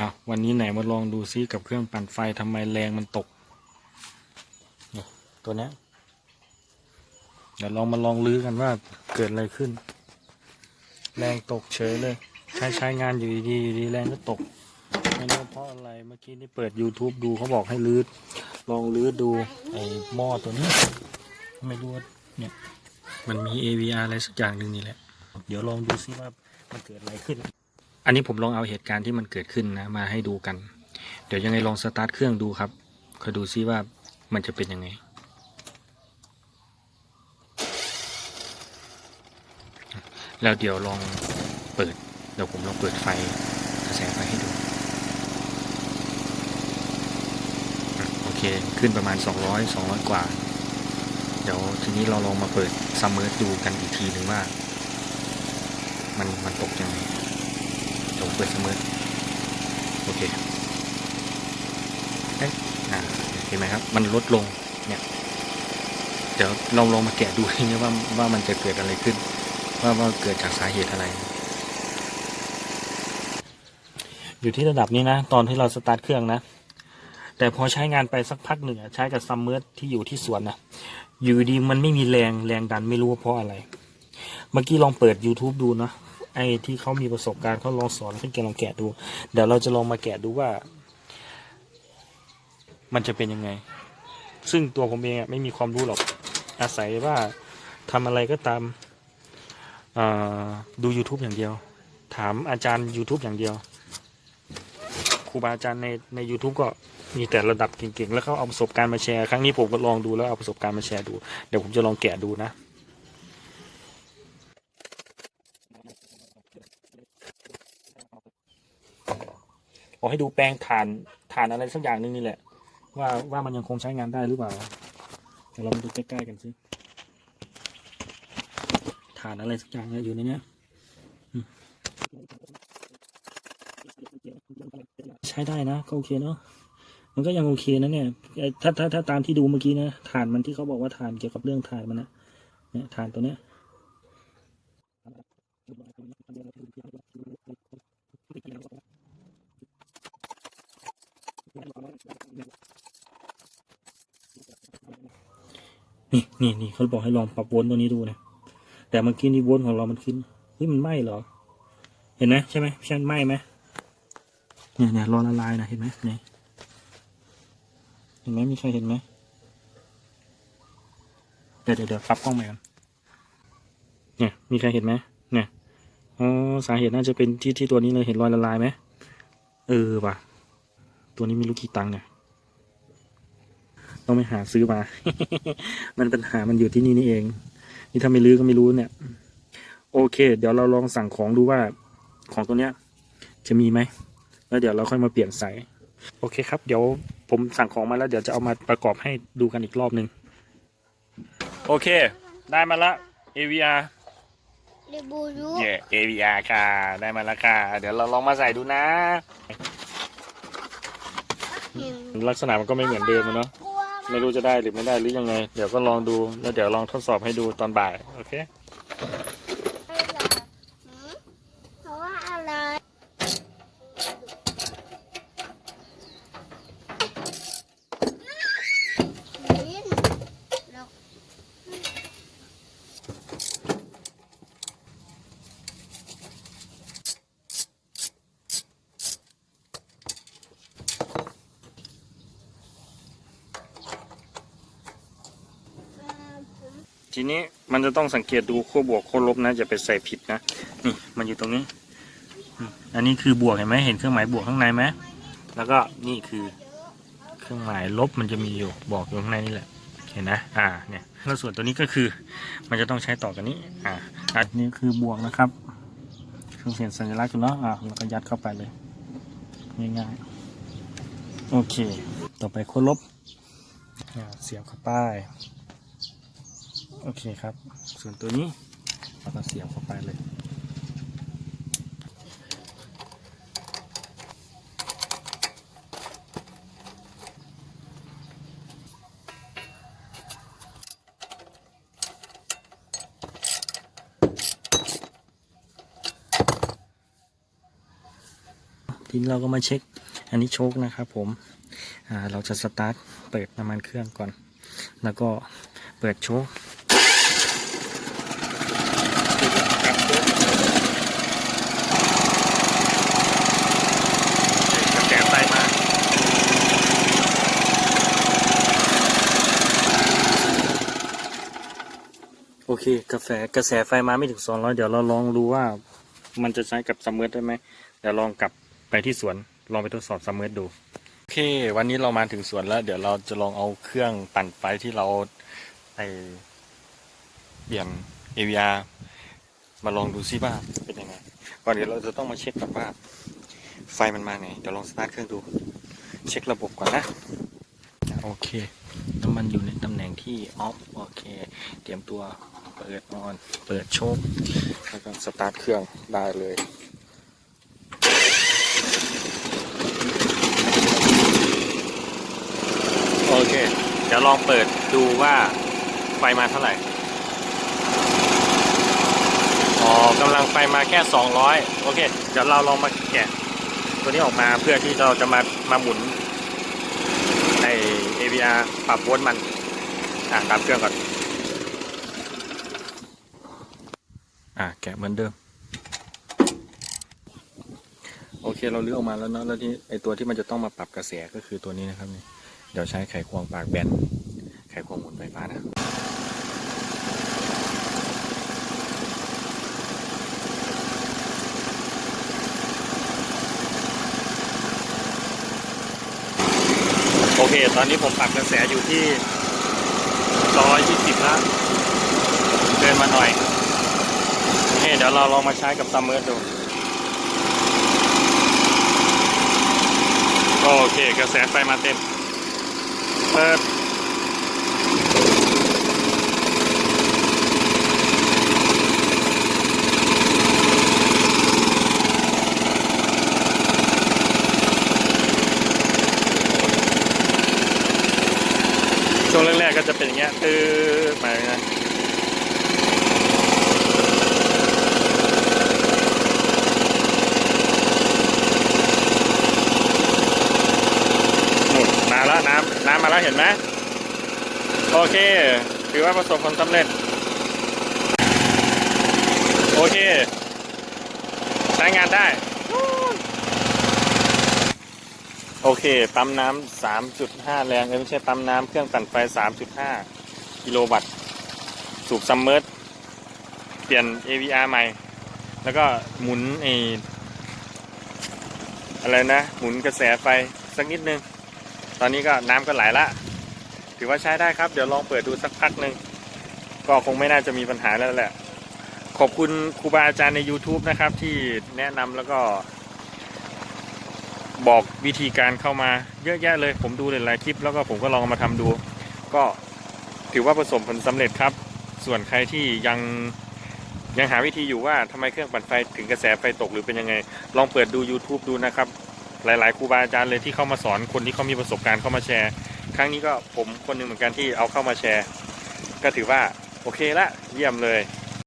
อะวันนี้ไหนมาลองดูซิกับเครื่องปั่นไฟทำไมแรงมันตกเนี่ยตัวนี้เดี๋ยวลองมาลองลื้อกันว่าเกิดอะไรขึ้น แรงตกเฉยเลย ใช้ใช้งานอยู่ดีๆอยู่ดีแรงก็ตกไม่รู้เพราะอะไรเมื่อกี้นี่เปิด YouTube ดูเขาบอกให้ลื้อลองลื้อดูไอ้หม้อตัวนี้ ไม่รู้เนี่ยมันมี AVR อะไรสักอย่างหนึ่งนี่แหละ เดี๋ยวลองดูซิว่ามันเกิดอะไรขึ้น อันนี้ผมลองเอาเหตุการณ์ที่มันเกิดขึ้นนะมาให้ดูกัน เดี๋ยวยังไงลองสตาร์ทเครื่องดูครับคอยดูซิว่ามันจะเป็นยังไง แล้วเดี๋ยวลองเปิด เดี๋ยวผมลองเปิดไฟกระแสไฟให้ดู โอเค ขึ้นประมาณ 200 200 กว่า เดี๋ยวทีนี้เราลองมาเปิดซัมเมอร์ดูกันอีกทีหนึ่งว่า มันมันตกยังไง เดี๋ยวเปิดซัมอโอเคเอ๊ะเห็นไหมครับ มันลดลงเนี่ยเดี๋ยวลองลองมาแกะดูนะว่าว่ามันจะเกิดอะไรขึ้น ว่าว่าเกิดจากสาเหตุอะไร อยู่ที่ระดับนี้นะ ตอนที่เราสตาร์ทเครื่องนะแต่พอใช้งานไปสักพักหนึ่งใช้กับซัมเมอร์ที่อยู่ที่สวนนะอยู่ดีมันไม่มีแรงแรงดันไม่รู้ว่าเพราะอะไร เมื่อกี้ลองเปิด YouTube ดูนะ ไอ้ที่เขามีประสบการณ์เขาลองสอนขึ้นแกลองแกะดู เดี๋ยวเราจะลองมาแกะดูว่า มันจะเป็นยังไง ซึ่งตัวผมเองอะไม่มีความรู้หรอกอาศัยว่าทำอะไรก็ตามดู YouTube อย่างเดียว ถามอาจารย์ YouTube อย่างเดียวครูบาอาจารย์ในใน u t u b e ก็มีแต่ระดับเก่งๆ แล้วเขาเอาประสบการณ์มาแชร์ ครั้งนี้ผมก็ลองดูแล้วเอาประสบการณ์มาแชร์ดู เดี๋ยวผมจะลองแกะดูนะ ขอให้ดูแปลงฐานฐานอะไรสักอย่างหนึงนี่แหละ ว่าว่ามันยังคงใช้งานได้หรือเปล่าเดี๋ยวเรามาดูใกล้ๆกันสิฐานอะไรสักอย่างเนี่ยอยู่ในเนี้ยใช้ได้นะก็โอเคเนาะมันก็ยังโอเคนะเนี่ยเอ่ถ้าถ้าถ้าตามที่ดูเมื่อกี้นะฐานมันที่เขาบอกว่าฐานเกี่ยวกับเรื่องฐานมันนะเนี่ยฐานตัวเนี้ย นี่นี่นี่เขาบอกให้ลองปรับวลต์ตัวนี้ดูนะ แต่เมื่อกี้นี่วลต์ของเรามันขึ้นเฮ้ยมันไหมเหรอ เห็นไหมใช่ไหมใช่ไหมไหมเนี่ยเนี่ยรอละลายนะเห็นไหมเนี่ยเห็นไหมมีใครเห็นไหมเดี๋ยวเดี๋ยวปรับกล้องใหม่ก่อนเนี่ยมีใครเห็นไหมเนี่ยอ๋อสาเหตุน่าจะเป็นที่ที่ตัวนี้เลยเห็นรอยละลายไหมเออว่ะ ตัวนี้ไมีลูกกี่ตังค์เนี่ยต้องไปหาซื้อมา มันปัญหามันอยู่ที่นี่นี่เอง นี่ถ้าไม่ลื้อก็ไม่รู้เนี่ย โอเค เดี๋ยวเราลองสั่งของดูว่าของตัวเนี้ย จะมีไหม แล้วเดี๋ยวเราค่อยมาเปลี่ยนสายโอเคครับ เดี๋ยวผมสั่งของมาแล้วเดี๋ยวจะเอามาประกอบให้ดูกันอีกรอบหนึ่งโอเค ได้มาละ AVR เรบูรุเย่ AVR ค่ะ ได้มาแล้วค่ะ เดี๋ยวเราลองมาใส่ดูนะเห็น ลักษณะมันก็ไม่เหมือนเดิมเนาะไม่รู้จะได้หรือไม่ได้หรือยังไง เดี๋ยวก็ลองดูแล้วเดี๋ยวลองทดสอบให้ดูตอนบ่าย โอเค ไม่หรอหืมเพราะว่าอะไรลิ้นแล้ว ทีนี้มันจะต้องสังเกตดูขั้วบวกขั้วลบนะอย่าไปใส่ผิดนะนี่มันอยู่ตรงนี้อันนี้คือบวกเห็นไหมเห็นเครื่องหมายบวกข้างในไหมแล้วก็นี่คือเครื่องหมายลบมันจะมีอยู่บอกอยู่ข้างในนี่แหละเห็นนะอ่าเนี่ยแล้วส่วนตัวนี้ก็คือ มันจะต้องใช้ต่อกันนี้อ่าอันนี้คือบวกนะครับเครื่องเขียนสัญลักษณ์อยู่เนาะอ่าแล้วก็ยัดเข้าไปเลยง่ายๆโอเค ต่อไปขั้วลบเสียบเข้าไป โอเคครับ ส่วนตัวนี้เราก็เสียบเข้าไปเลย ทีนี้เราก็มาเช็คอันนี้โชคนะครับผมเราจะสตาร์ทเปิดน้ำมันเครื่องก่อน แล้วก็เปิดโชคกระแสไฟมา โอ เคกาแฟกระแสไฟมาไม่ถึงสองร้อยเดี๋ยวเราลองดูว่า มันจะใช้กับซัมเมอร์ได้ไหมเดี๋ยวลองกลับไปที่สวนลองไปทดสอบซัมเมอร์ดูโอเค วันนี้เรามาถึงสวนแล้ว เดี๋ยวเราจะลองเอาเครื่องปั่นไฟที่เราไอเปลี่ยน AVR มาลองดูซิว่าเป็นยังไงก่อนเดี๋ยวเราจะต้องมาเช็คกับว่าไฟมันมาไงเดี๋ยวลองสตาร์ทเครื่องดู เช็คระบบก่อนนะโอเคน้ำมันอยู่ในตำแหน่งที่ออฟโอเค เตรียมตัว เปิดออน เปิดโชคแล้วก็สตาร์ทเครื่องได้เลยโอเค เดี๋ยวลองเปิดดูว่าไฟมาเท่าไหร่ อ๋อกำลังไฟมาแค่ 200 โอเค เดี๋ยวเราลองมาแกะ ตัวนี้ออกมาเพื่อที่เราจะมามาหมุนใน AVR ปรับโวลต์มัน อะตามเครื่องก่อน อะแกะเหมือนเดิม โอเคเราลื้อออกมาแล้วเนาะแล้วที่ไอตัวที่มันจะต้องมาปรับกระแสก็คือตัวนี้นะครับนี่เดี๋ยวใช้ไขควงปากแบนไขควงหมุนไฟฟ้านะโอเค ตอนนี้ผมปรับกระแสอยู่ที่ 120แล้วเดินมาหน่อย เคเดี๋ยวเราลองมาใช้กับซัมเมอร์ดู โอเคกระแสไฟมาเต็ม เปิดช่วงแรกๆก็จะเป็นอย่างเงี้ยตื้อไปนะหมุนมาแล้วน้ำน้ำ มาแล้วเห็นไหมโอเค ถือว่าประสบผลสำเร็จ โอเค ใช้งานได้ โอเค ปั๊มน้ำ3.5 แรงเอ้ยไม่ใช่ปั๊มน้ำเครื่องปั่นไฟ 3.5 กิโลวัตต์สูบซัมเมอร์เปลี่ยน AVR ใหม่ แล้วก็หมุนไออะไรนะ หมุนกระแสไฟสักนิดนึง ตอนนี้ก็น้ำก็ไหลละ ถือว่าใช้ได้ครับ เดี๋ยวลองเปิดดูสักพักหนึ่งก็คงไม่น่าจะมีปัญหาแล้วแหละ ขอบคุณครูบาอาจารย์ใน YouTube นะครับ ที่แนะนำแล้วก็ บอกวิธีการเข้ามาเยอะแยะเลย ผมดูหลายๆคลิป แล้วก็ผมก็ลองมาทำดู ก็ถือว่าประสบผลสำเร็จครับ ส่วนใครที่ยังยังหาวิธีอยู่ว่าทำไมเครื่องปั่นไฟถึงกระแสไฟตกหรือเป็นยังไง ลองเปิดดู YouTube ดูนะครับ หลาย ๆครูบาอาจารย์เลยที่เข้ามาสอนคนที่เขามีประสบการณ์เข้ามาแชร์ ครั้งนี้ก็ผมคนหนึ่งเหมือนกันที่เอาเข้ามาแชร์ ก็ถือว่าโอเคละเยี่ยมเลย